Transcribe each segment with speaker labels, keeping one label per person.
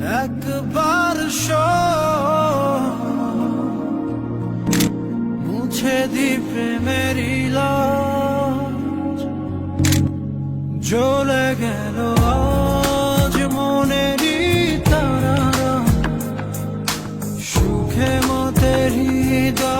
Speaker 1: একবার মুছে দি প্রেমের জ্বলে গেল আজ মনেরই তারা। সুখে মতের হৃদয়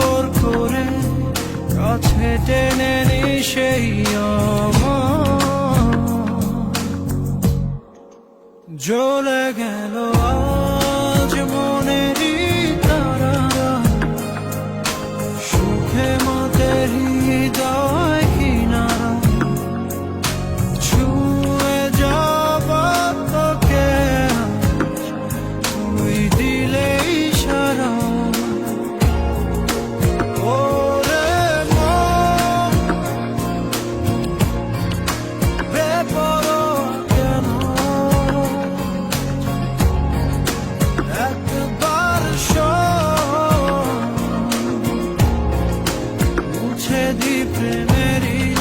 Speaker 1: জ্বলে গেল। çedip meri